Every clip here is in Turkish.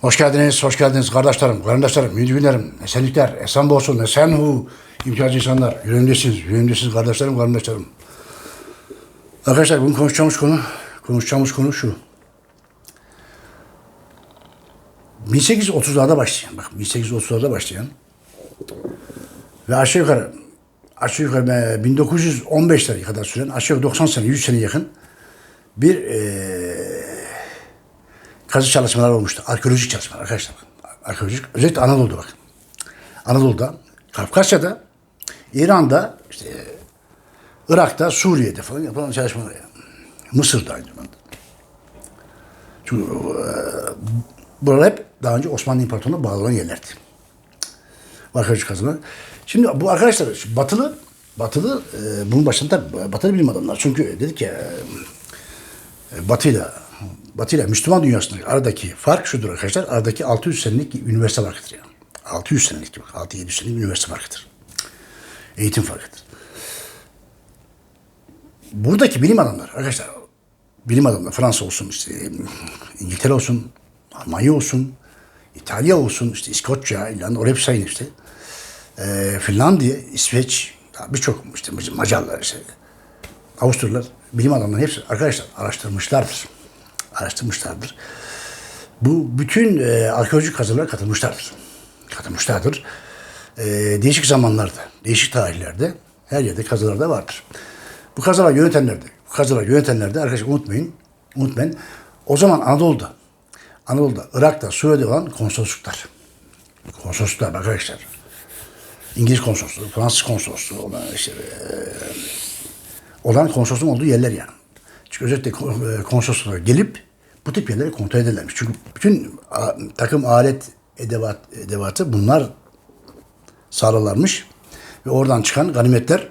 Hoş geldiniz, hoş geldiniz kardeşlerim, kardeşlerim, iyi günlerim, esenlikler, esen olsun, esen hu, imtiyaz insanlar, yüreğimdesiniz, yüreğimdesiniz kardeşlerim, kardeşlerim. Arkadaşlar bugün konuşacağımız konu, konuşacağımız konu şu. 1830'larda başlayan, bak 1830'larda başlayan ve aşağı yukarı, aşağı yukarı e, 1915'lere kadar süren, aşağı yukarı 90 sene, 100 sene yakın bir eee kazı çalışmalar olmuştu. Arkeolojik çalışmalar arkadaşlar. Arkeolojik, özellikle Anadolu'da bakın. Anadolu'da, Kafkasya'da, İran'da, işte Irak'ta, Suriye'de falan yapılan çalışmalar yani. Mısır'da aynı zamanda. Çünkü e, buralar hep daha önce Osmanlı İmparatorluğu'na bağlı olan yerlerdi. Arkeolojik kazılar. Şimdi bu arkadaşlar batılı batılı e, bunun başında batılı bilim adamlar. Çünkü dedik ya e, batıyla batıyla Müslüman dünyasının aradaki fark şudur arkadaşlar. Aradaki 600 senelik üniversite farkıdır yani. 600 senelik, 6-700 senelik üniversite farkıdır. Eğitim farkıdır. Buradaki bilim adamları arkadaşlar bilim adamları Fransa olsun, işte İngiltere olsun, Almanya olsun, İtalya olsun, işte İskoçya, İrlanda, oraya sayın işte. Ee, Finlandiya, İsveç, birçok işte Macarlar işte, Avusturyalılar, bilim adamları hepsi arkadaşlar araştırmışlardır. Araştırmışlardır. Bu bütün e, arkeolojik kazılara katılmışlardır. Katılmışlardır. E, değişik zamanlarda, değişik tarihlerde her yerde kazılar da vardır. Bu kazılar yönetenlerde, bu kazılar yönetenlerde arkadaşlar unutmayın, unutmayın. O zaman Anadolu'da, Anadolu'da, Irak'ta, Suriye'de olan konsolosluklar. Konsolosluklar arkadaşlar. İngiliz konsolosluğu, Fransız konsolosluğu olan işte e, olan konsolosluğun olduğu yerler yani. Çünkü özellikle e, konsolosluğa gelip bu tip yerleri kontrol ederlermiş. Çünkü bütün takım alet edevat, edevatı bunlar sağlarlarmış. Ve oradan çıkan ganimetler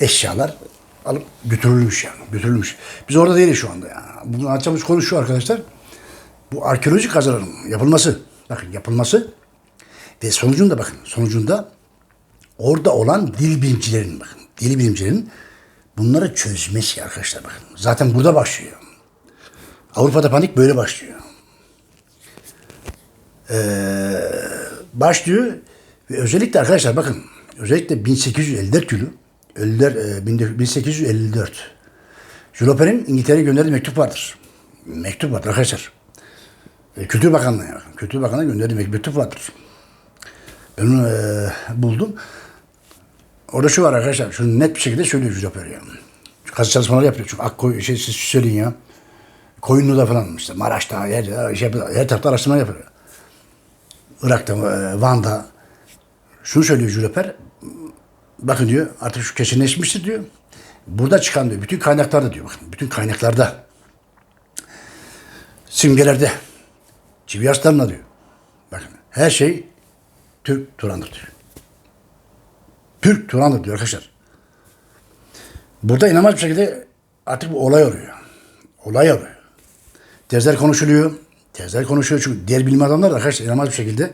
eşyalar alıp götürülmüş yani. Götürülmüş. Biz orada değiliz şu anda yani. Bugün anlatacağımız konu şu arkadaşlar. Bu arkeolojik kazıların yapılması. Bakın yapılması ve sonucunda bakın sonucunda orada olan dil bilimcilerin bakın dil bilimcilerin bunları çözmesi arkadaşlar bakın. Zaten burada başlıyor. Avrupa'da panik böyle başlıyor. Ee, başlıyor ve özellikle arkadaşlar bakın özellikle 1854 yılı Ölüler, e, 1854 Jules Verne'in İngiltere'ye gönderdiği mektup vardır. Mektup vardır arkadaşlar. E, Kültür Bakanlığı'na. Kültür Bakanlığı'na gönderdiği mektup vardır. Ben onu e, buldum. Orada şu var arkadaşlar. Şunu net bir şekilde söylüyor yani. Şu kazı çalışmaları yapıyor. Çünkü Akkoy, şey siz söyleyin ya. Koyunlu'da falan işte Maraş'ta her, şey, her tarafta araştırma yapıyor. Irak'ta, e, Van'da. Şunu söylüyor Verne. Bakın diyor artık şu kesinleşmiştir diyor. Burada çıkan diyor bütün kaynaklarda diyor bakın bütün kaynaklarda simgelerde çivi diyor. Bakın her şey Türk Turan'dır diyor. Türk Turan'dır diyor arkadaşlar. Burada inanılmaz bir şekilde artık bu olay oluyor. Olay oluyor. Tezler konuşuluyor. Tezler konuşuyor çünkü diğer bilim adamları da arkadaşlar inanılmaz bir şekilde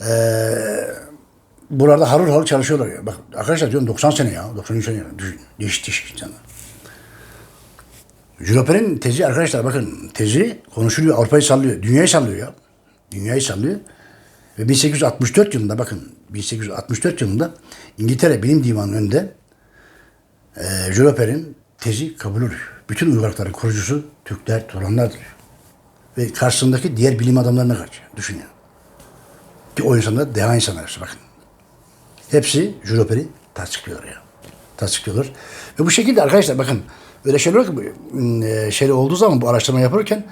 eee buralarda harıl harıl çalışıyorlar ya. Bak arkadaşlar diyorum 90 sene ya. 93 sene ya. Düşün. Değişik insanlar. Jules Verne'in tezi arkadaşlar bakın tezi konuşuluyor. Avrupa'yı sallıyor. Dünyayı sallıyor ya. Dünyayı sallıyor. Ve 1864 yılında bakın 1864 yılında İngiltere Bilim Divanı'nın önünde e, Jules Verne'in tezi kabul oluyor. Bütün uygarlıkların kurucusu Türkler, Turanlardır. Ve karşısındaki diğer bilim adamlarına karşı. Düşün ya. Ki o insanlar deha insanlar hepsi bakın. Hepsi Verne'i tasdikliyorlar ya. Tasdikliyorlar. Ve bu şekilde arkadaşlar bakın öyle şeyler yok e, şey olduğu zaman bu araştırma yapılırken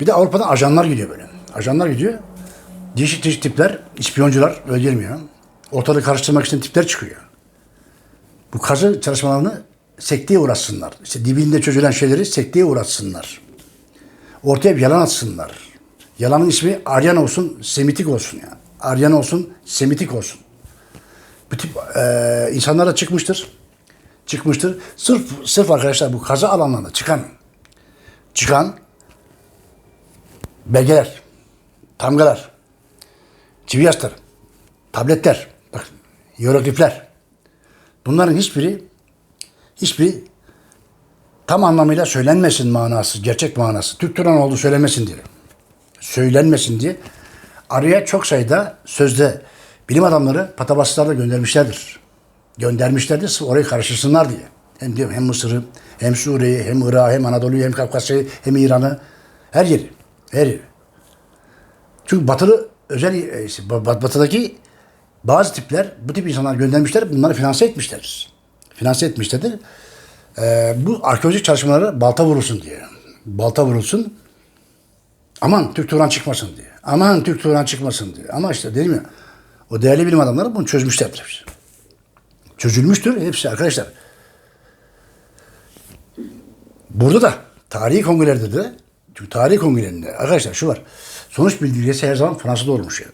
bir de Avrupa'dan ajanlar gidiyor böyle. Ajanlar gidiyor. Değişik değişik tipler, ispiyoncular öyle ya. Ortalığı karıştırmak için tipler çıkıyor. Bu kazı çalışmalarını sekteye uğratsınlar. İşte dibinde çözülen şeyleri sekteye uğratsınlar. Ortaya bir yalan atsınlar. Yalanın ismi Aryan olsun, Semitik olsun yani. Aryan olsun, Semitik olsun. Bu tip e, insanlar çıkmıştır. Çıkmıştır. Sırf, sırf arkadaşlar bu kaza alanlarında çıkan çıkan belgeler, tamgalar, yasları, tabletler, bak, hieroglifler. Bunların hiçbiri hiçbiri tam anlamıyla söylenmesin manası, gerçek manası. Türk Turan olduğu söylenmesin diye. söylenmesin diye araya çok sayıda sözde bilim adamları patabaslarla göndermişlerdir. Göndermişlerdir sırf orayı karıştırsınlar diye. Hem diyorum hem Mısır'ı, hem Suriye'yi, hem Irak'ı, hem Anadolu'yu, hem Kafkasya'yı, hem İran'ı. Her yeri. Her yeri. Çünkü batılı özel e, işte bat- batıdaki bazı tipler bu tip insanlar göndermişler bunları finanse etmişler. Finanse etmişlerdir. Ee, bu arkeolojik çalışmaları balta vurulsun diye. Balta vurulsun. Aman Türk Turan çıkmasın diye. Aman Türk Turan çıkmasın diye. Ama işte dedim ya o değerli bilim adamları bunu çözmüşlerdir. Çözülmüştür hepsi arkadaşlar. Burada da tarihi kongrelerde de çünkü tarihi kongrelerinde arkadaşlar şu var. Sonuç bildirgesi her zaman Fransa'da olmuş ya.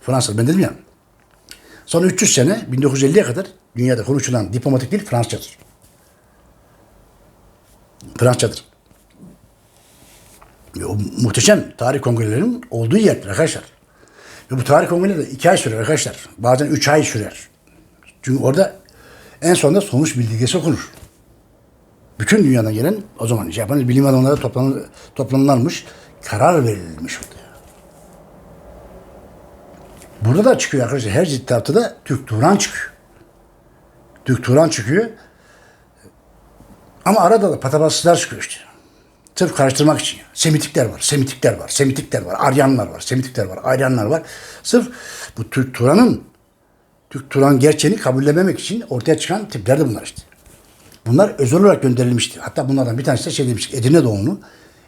Fransa ben dedim ya. Son 300 sene 1950'ye kadar dünyada konuşulan diplomatik dil Fransızcadır. Fransızcadır. Ve o muhteşem tarih kongrelerinin olduğu yerdir arkadaşlar. Ve bu tarih kongreleri de iki ay sürer arkadaşlar. Bazen üç ay sürer. Çünkü orada en sonunda sonuç bildirgesi okunur. Bütün dünyadan gelen o zaman Japonez bilim adamları toplan, toplanırmış. Karar verilmiş orada. Burada da çıkıyor arkadaşlar. Her ciddiatta da Türk Turan çıkıyor. Türk Turan çıkıyor. Ama arada da patabasçılar çıkıyor işte. Sırf karıştırmak için. Semitikler var, Semitikler var, Semitikler var, Aryanlar var, Semitikler var, Aryanlar var. Sırf bu Türk Turan'ın, Türk Turan gerçeğini kabullememek için ortaya çıkan tipler de bunlar işte. Bunlar özel olarak gönderilmişti. Hatta bunlardan bir tanesi de şey demiş, Edirne doğumlu.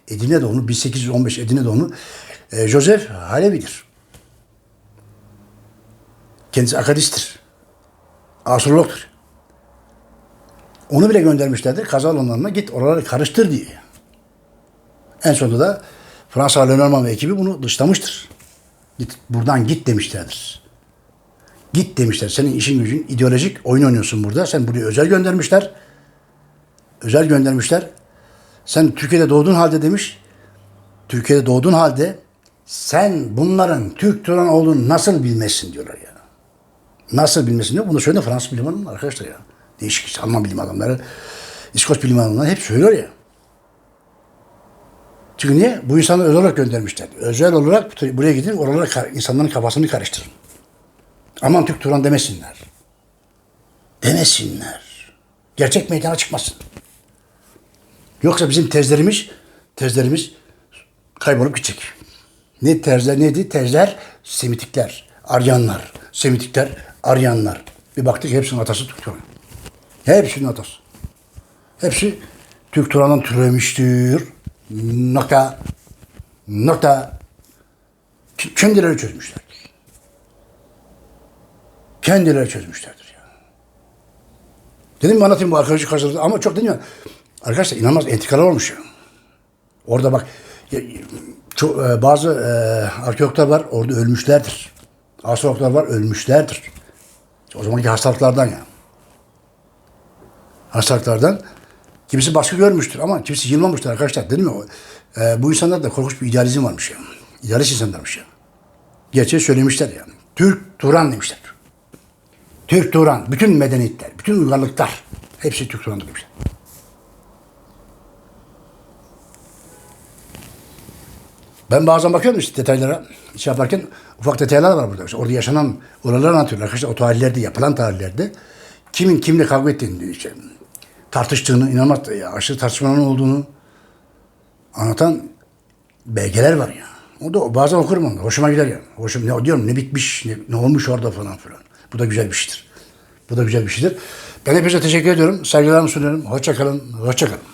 Edirne doğumlu, 1815 Edirne doğumlu e, Joseph Halevi'dir. Kendisi akadisttir. Astrologtur. Onu bile göndermişlerdir. Kaza alanlarına git oraları karıştır diye. En sonunda da Fransa Lenormand ve ekibi bunu dışlamıştır. Git, buradan git demişlerdir. Git demişler. Senin işin gücün ideolojik oyun oynuyorsun burada. Sen buraya özel göndermişler. Özel göndermişler. Sen Türkiye'de doğduğun halde demiş. Türkiye'de doğduğun halde sen bunların Türk Turan olduğunu nasıl bilmezsin diyorlar ya. Nasıl bilmesin diyor. Bunu söylüyor Fransız bilim adamları arkadaşlar ya. Değişik Alman bilim adamları, İskoç bilim adamları hep söylüyor ya. Çünkü niye? Bu insanları özel olarak göndermişler. Özel olarak buraya gidin, oralara insanların kafasını karıştırın. Aman Türk Turan demesinler. Demesinler. Gerçek meydana çıkmasın. Yoksa bizim tezlerimiz, tezlerimiz kaybolup gidecek. Ne tezler neydi? Tezler Semitikler, Aryanlar, Semitikler, Aryanlar. Bir baktık hepsinin atası Türk Turan. Hepsinin atası. Hepsi Türk Turan'dan türemiştir. Nokta. Nokta. Kendileri çözmüşlerdir. Kendileri çözmüşlerdir ya. Dedim mi anlatayım bu arkeolojik hazırlığı ama çok dedim ya. Arkadaşlar inanılmaz entrikalar olmuş ya. Orada bak çok, e, bazı e, arkeologlar var orada ölmüşlerdir. Astrologlar var ölmüşlerdir. O zamanki hastalıklardan ya. Hastalıklardan kimisi baskı görmüştür ama kimisi yılmamıştır arkadaşlar. Dedim ya e, bu insanlarda korkunç bir idealizm varmış ya. İdealist insanlarmış ya. Gerçeği söylemişler ya. Türk Turan demişler. Türk Turan, bütün medeniyetler, bütün uygarlıklar hepsi Türk Turan'dır demişler. Ben bazen bakıyorum işte detaylara, şey yaparken ufak detaylar var burada. İşte orada yaşanan olayları anlatıyorlar. Arkadaşlar o tarihlerde, yapılan tarihlerde kimin kimle kavga ettiğini, diyor işte, tartıştığını, inanılmaz ya, aşırı tartışmaların olduğunu anlatan belgeler var ya. O da bazen okurum onu. Hoşuma gider ya. Hoşum ne diyorum ne bitmiş, ne, ne olmuş orada falan filan. Bu da güzel bir şeydir. Bu da güzel bir şeydir. Ben hepinize teşekkür ediyorum. Saygılarımı sunuyorum. Hoşça kalın. Hoşça kalın.